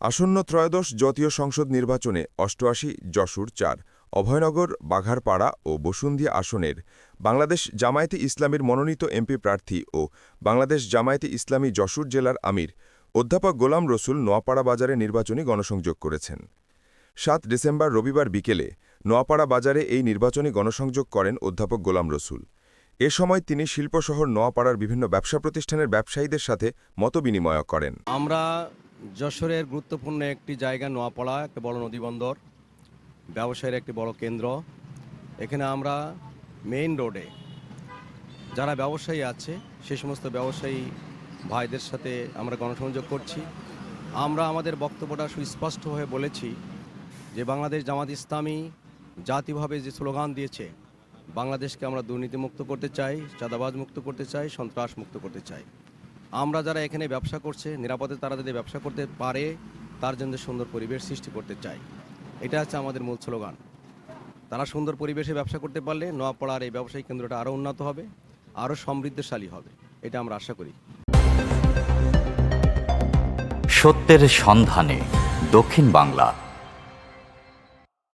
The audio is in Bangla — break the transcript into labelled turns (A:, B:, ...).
A: আসন্ন ত্রয়োদশ জাতীয় সংসদ নির্বাচনে অষ্টআশি, যশোর চার, অভয়নগর, বাঘারপাড়া ও বসুন্ধিয়া আসনের বাংলাদেশ জামায়াতে ইসলামীর মনোনীত এমপি প্রার্থী ও বাংলাদেশ জামায়াতে ইসলামী যশোর জেলার আমির অধ্যাপক গোলাম রসুল নোয়াপাড়া বাজারে নির্বাচনী গণসংযোগ করেছেন। সাত ডিসেম্বর রবিবার বিকেলে নোয়াপাড়া বাজারে এই নির্বাচনী গণসংযোগ করেন অধ্যাপক গোলাম রসুল। এ সময় তিনি শিল্পশহর নোয়াপাড়ার বিভিন্ন ব্যবসা প্রতিষ্ঠানের ব্যবসায়ীদের সাথে মতবিনিময় করেন।
B: আমরা যশোরের গুরুত্বপূর্ণ একটি জায়গা, নোয়াপাড়া, একটা বড় নদীবন্দর ব্যবসায়ের একটি বড় কেন্দ্র। এখানে আমরা মেইন রোডে যারা ব্যবসায়ী আছে, সে সমস্ত ব্যবসায়ী ভাইদের সাথে আমরা গণসংযোগ করছি। আমরা আমাদের বক্তব্যটা সুস্পষ্টভাবে বলেছি যে বাংলাদেশ জামাত ইসলামী জাতিভাবে যে স্লোগান দিয়েছে, বাংলাদেশকে আমরা দুর্নীতিমুক্ত করতে চাই চাঁদাবাজ মুক্ত করতে চাই সন্ত্রাস মুক্ত করতে চাই। আমরা যারা এখানে ব্যবসা করছে, নিরাপদে তারা যদি ব্যবসা করতে পারে, তার জন্য সুন্দর পরিবেশ সৃষ্টি করতে চাই এটা হচ্ছে আমাদের মূল স্লোগান। তারা সুন্দর পরিবেশে ব্যবসা করতে পারলে নোয়াপাড়ার এই ব্যবসায়িক কেন্দ্রটা আরও উন্নত হবে, আরও সমৃদ্ধশালী হবে। এটা আমরা আশা করি।
C: সত্যের সন্ধানে দক্ষিণ বাংলা।